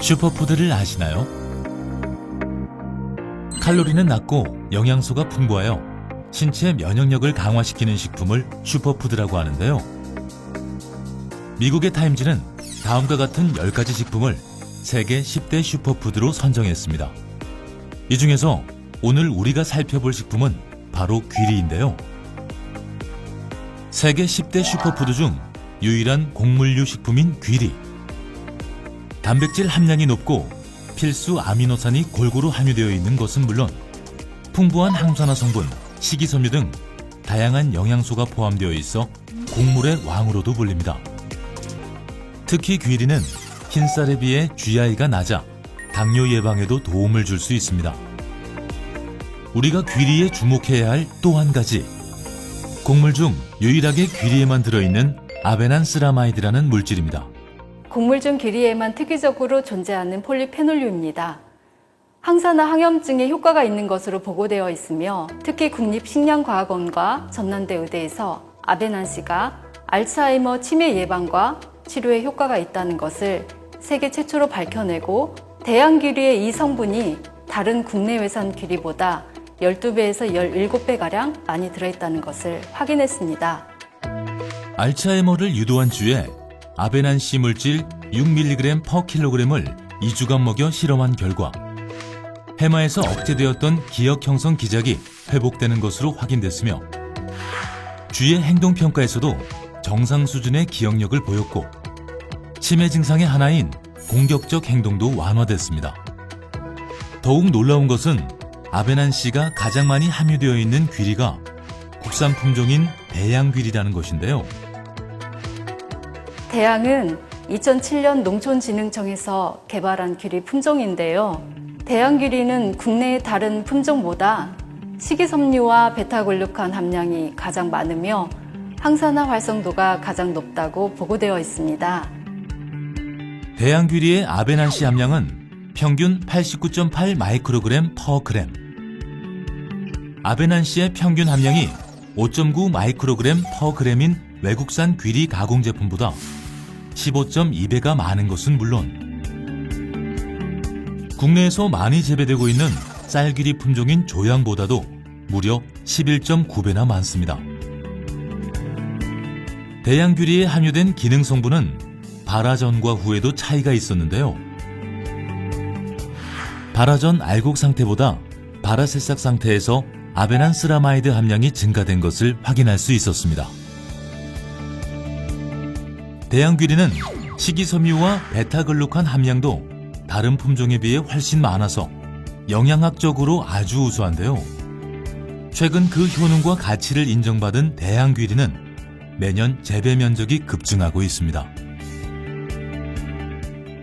슈퍼푸드를 아시나요? 칼로리는 낮고 영양소가 풍부하여 신체 면역력을 강화시키는 식품을 슈퍼푸드라고 하는데요. 미국의 타임즈는 다음과 같은 10가지 식품을 세계 10대 슈퍼푸드로 선정했습니다. 이 중에서 오늘 우리가 살펴볼 식품은 바로 귀리인데요. 세계 10대 슈퍼푸드 중 유일한 곡물류 식품인 귀리. 단백질 함량이 높고 필수 아미노산이 골고루 함유되어 있는 것은 물론 풍부한 항산화 성분, 식이섬유 등 다양한 영양소가 포함되어 있어 곡물의 왕으로도 불립니다. 특히 귀리는 흰쌀에 비해 GI가 낮아 당뇨 예방에도 도움을 줄 수 있습니다. 우리가 귀리에 주목해야 할 또 한 가지 곡물 중 유일하게 귀리에만 들어있는 아베난스라마이드라는 물질입니다. 곡물 중 귀리에만 특이적으로 존재하는 폴리페놀류입니다. 항산화 항염증에 효과가 있는 것으로 보고되어 있으며 특히 국립식량과학원과 전남대 의대에서 아베난시가 알츠하이머 치매 예방과 치료에 효과가 있다는 것을 세계 최초로 밝혀내고 대양 귀리의 이 성분이 다른 국내 외산 귀리보다 12배에서 17배가량 많이 들어있다는 것을 확인했습니다. 알츠하이머를 유도한 쥐에 아베난시 물질 6mg per kg을 2주간 먹여 실험한 결과 해마에서 억제되었던 기억 형성 기작이 회복되는 것으로 확인됐으며 쥐의 행동 평가에서도 정상 수준의 기억력을 보였고 치매 증상의 하나인 공격적 행동도 완화됐습니다. 더욱 놀라운 것은 아베난 씨가 가장 많이 함유되어 있는 귀리가 국산 품종인 대양귀리라는 것인데요. 대양은 2007년 농촌진흥청에서 개발한 귀리 품종인데요. 대양 귀리는 국내의 다른 품종보다 식이섬유와 베타글루칸 함량이 가장 많으며 항산화 활성도가 가장 높다고 보고되어 있습니다. 대양 귀리의 아베난씨 함량은 평균 89.8 마이크로그램 퍼 그램. 아베난씨의 평균 함량이 5.9 마이크로그램 퍼 그램인 외국산 귀리 가공 제품보다 15.2배가 많은 것은 물론 국내에서 많이 재배되고 있는 쌀귀리 품종인 조양보다도 무려 11.9배나 많습니다. 대양귀리에 함유된 기능 성분은 발화 전과 후에도 차이가 있었는데요. 발화 전 알곡 상태보다 발화 새싹 상태에서 아베난스라마이드 함량이 증가된 것을 확인할 수 있었습니다. 대양귀리는 식이섬유와 베타글루칸 함량도 다른 품종에 비해 훨씬 많아서 영양학적으로 아주 우수한데요. 최근 그 효능과 가치를 인정받은 대양귀리는 매년 재배 면적이 급증하고 있습니다.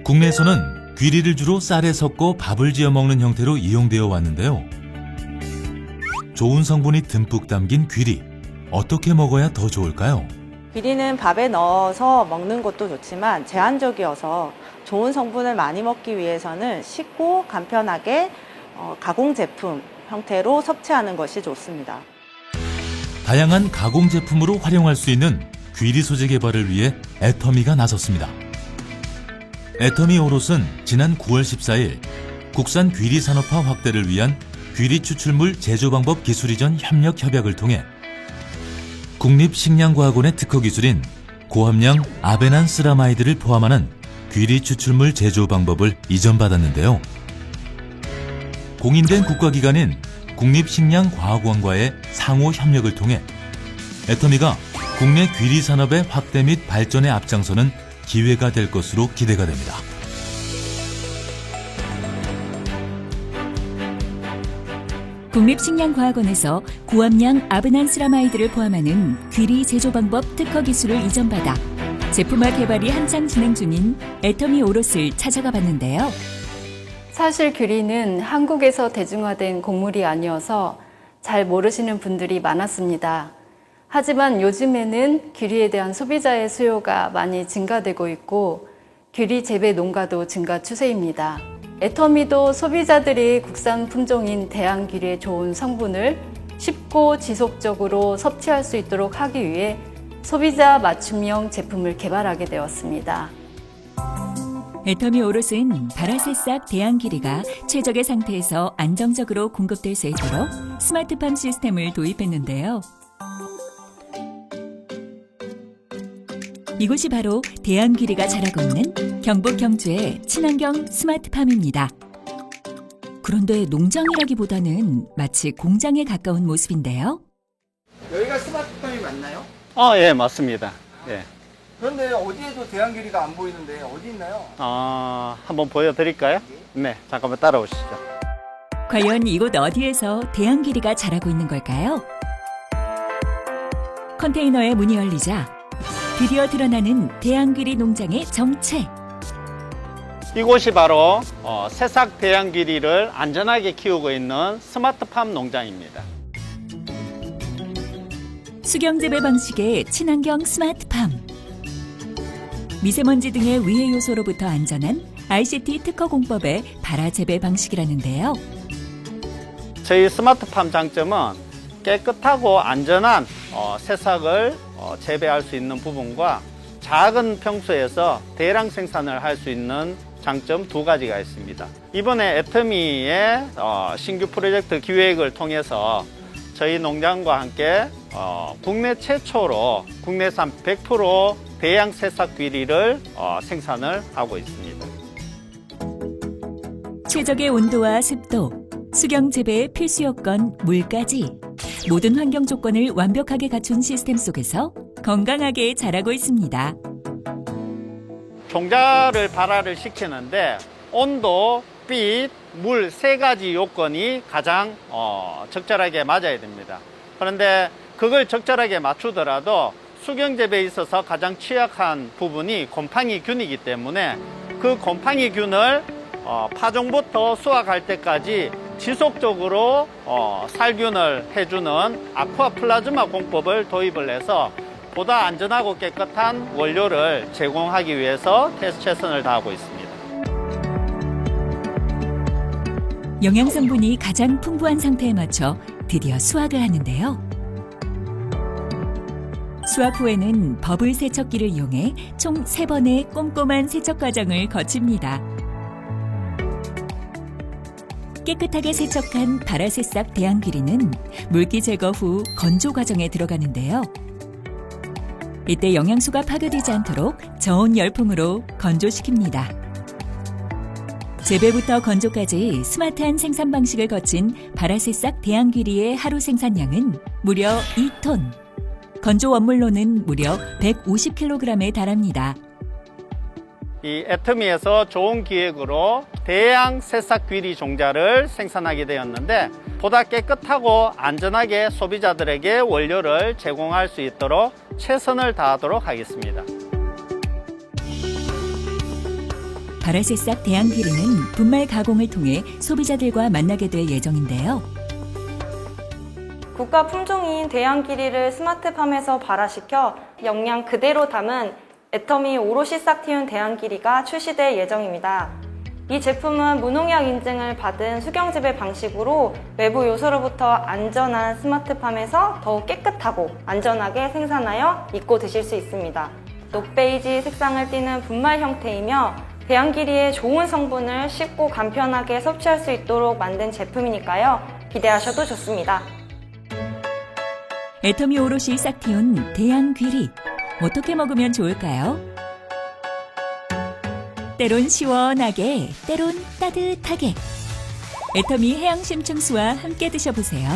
국내에서는 귀리를 주로 쌀에 섞어 밥을 지어 먹는 형태로 이용되어 왔는데요. 좋은 성분이 듬뿍 담긴 귀리. 어떻게 먹어야 더 좋을까요? 귀리는 밥에 넣어서 먹는 것도 좋지만 제한적이어서 좋은 성분을 많이 먹기 위해서는 쉽고 간편하게 어, 가공 제품 형태로 섭취하는 것이 좋습니다. 다양한 가공 제품으로 활용할 수 있는 귀리 소재 개발을 위해 애터미가 나섰습니다. 애터미 오롯은 지난 9월 14일 국산 귀리 산업화 확대를 위한 귀리 추출물 제조 방법 기술 이전 협력 협약을 통해 국립식량과학원의 특허 기술인 고함량 아베난스라마이드를 포함하는 귀리 추출물 제조 방법을 이전받았는데요. 공인된 국가기관인 국립식량과학원과의 상호 협력을 통해 애터미가 국내 귀리 산업의 확대 및 발전에 앞장서는 기회가 될 것으로 기대가 됩니다. 국립식량과학원에서 고함량 아브난스라마이드를 포함하는 귀리 제조 방법 특허 기술을 이전받아 제품화 개발이 한창 진행 중인 애터미 오롯을 찾아가 봤는데요. 사실 귀리는 한국에서 대중화된 곡물이 아니어서 잘 모르시는 분들이 많았습니다. 하지만 요즘에는 귀리에 대한 소비자의 수요가 많이 증가되고 있고 귀리 재배 농가도 증가 추세입니다. 애터미도 소비자들이 국산 품종인 대양 귀리의 좋은 성분을 쉽고 지속적으로 섭취할 수 있도록 하기 위해 소비자 맞춤형 제품을 개발하게 되었습니다. 애터미 오롯은 바라새싹 길이가 최적의 상태에서 안정적으로 공급될 수 있도록 스마트팜 시스템을 도입했는데요. 이곳이 바로 대양 길이가 자라고 있는 경북 경주의 친환경 스마트팜입니다. 그런데 농장이라기보다는 마치 공장에 가까운 모습인데요. 여기가 스마트팜이 맞나요? 아, 예, 맞습니다. 예. 그런데 어디에도 대안길이가 안 보이는데 어디 있나요? 어, 한번 보여드릴까요? 네, 잠깐만 따라오시죠. 과연 이곳 어디에서 대양 길이가 자라고 있는 걸까요? 컨테이너에 문이 열리자 드디어 드러나는 대양 길이 농장의 정체. 이곳이 바로 어, 새싹 대양귀리를 안전하게 키우고 있는 스마트팜 농장입니다. 수경재배 방식의 친환경 스마트팜. 미세먼지 등의 위해 요소로부터 안전한 ICT 특허 공법의 발화 재배 방식이라는데요. 저희 스마트팜 장점은 깨끗하고 안전한 어, 새싹을 어, 재배할 수 있는 부분과 작은 평수에서 대량 생산을 할 수 있는 장점 두 가지가 있습니다. 이번에 애터미의 어, 신규 프로젝트 기획을 통해서 저희 농장과 함께 어, 국내 최초로 국내산 100% 대양 새싹 귀리를 어, 생산을 하고 있습니다. 최적의 온도와 습도, 수경 재배의 필수 요건, 물까지 모든 환경 조건을 완벽하게 갖춘 시스템 속에서 건강하게 자라고 있습니다. 종자를 발화를 시키는데 온도, 빛, 물 세 가지 요건이 가장 어, 적절하게 맞아야 됩니다. 그런데 그걸 적절하게 맞추더라도 수경재배에 있어서 가장 취약한 부분이 곰팡이 균이기 때문에 그 곰팡이 균을 어, 파종부터 수확할 때까지 지속적으로 어, 살균을 해주는 아쿠아 플라즈마 공법을 도입을 해서 보다 안전하고 깨끗한 원료를 제공하기 위해서 테스트 최선을 다하고 있습니다. 영양 성분이 가장 풍부한 상태에 맞춰 드디어 수확을 하는데요. 수확 후에는 버블 세척기를 이용해 총 세번의 꼼꼼한 세척 과정을 거칩니다. 깨끗하게 세척한 바라새싹 대양귀리는 물기 제거 후 건조 과정에 들어가는데요. 이때 영양소가 파괴되지 않도록 저온 열풍으로 건조시킵니다. 재배부터 건조까지 스마트한 생산 방식을 거친 바라새싹 대양귀리의 하루 생산량은 무려 2톤. 건조 원물로는 무려 150kg에 달합니다. 이 애터미에서 좋은 기획으로 대양 새싹 귀리 종자를 생산하게 되었는데 보다 깨끗하고 안전하게 소비자들에게 원료를 제공할 수 있도록 최선을 다하도록 하겠습니다. 바라새싹 대양귀리는 분말 가공을 통해 소비자들과 만나게 될 예정인데요. 국가 품종인 대양기리를 스마트팜에서 발화시켜 영양 그대로 담은 애터미 오롯이 싹 틔운 대양기리가 출시될 예정입니다. 이 제품은 무농약 인증을 받은 수경재배 방식으로 외부 요소로부터 안전한 스마트팜에서 더욱 깨끗하고 안전하게 생산하여 믿고 드실 수 있습니다. 녹베이지 색상을 띠는 분말 형태이며 대양기리의 좋은 성분을 쉽고 간편하게 섭취할 수 있도록 만든 제품이니까요. 기대하셔도 좋습니다. 애터미 오롯이 싹 틔운 대양귀리. 어떻게 먹으면 좋을까요? 때론 시원하게, 때론 따뜻하게. 애터미 해양심층수와 함께 드셔보세요.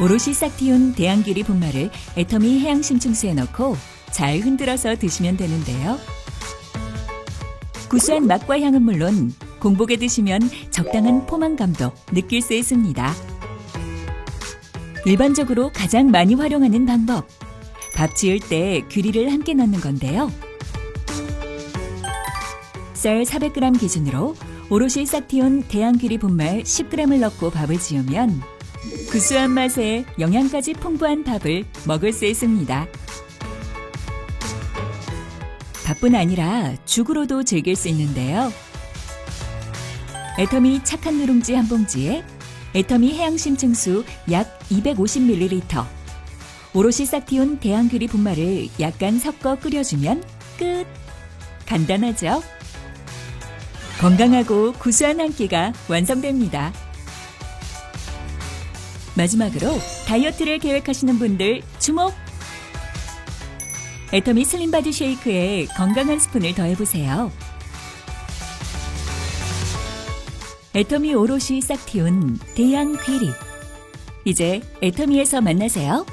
오롯이 싹 틔운 대양귀리 분말을 애터미 해양심층수에 넣고 잘 흔들어서 드시면 되는데요. 구수한 맛과 향은 물론 공복에 드시면 적당한 포만감도 느낄 수 있습니다. 일반적으로 가장 많이 활용하는 방법. 밥 지을 때 귀리를 함께 넣는 건데요. 쌀 400g 기준으로 오롯이 싹 틔운 대양귀리 분말 10g을 넣고 밥을 지으면 구수한 맛에 영양까지 풍부한 밥을 먹을 수 있습니다. 밥뿐 아니라 죽으로도 즐길 수 있는데요. 애터미 착한 누룽지 한 봉지에 애터미 해양심층수 약 250ml, 오롯이 싹 틔운 대양귀리 분말을 약간 섞어 끓여주면 끝! 간단하죠? 건강하고 구수한 한 끼가 완성됩니다. 마지막으로 다이어트를 계획하시는 분들 주목! 애터미 슬림바디 쉐이크에 건강한 스푼을 더해보세요. 애터미 오롯이 싹 틔운 대양 귀리. 이제 애터미에서 만나세요.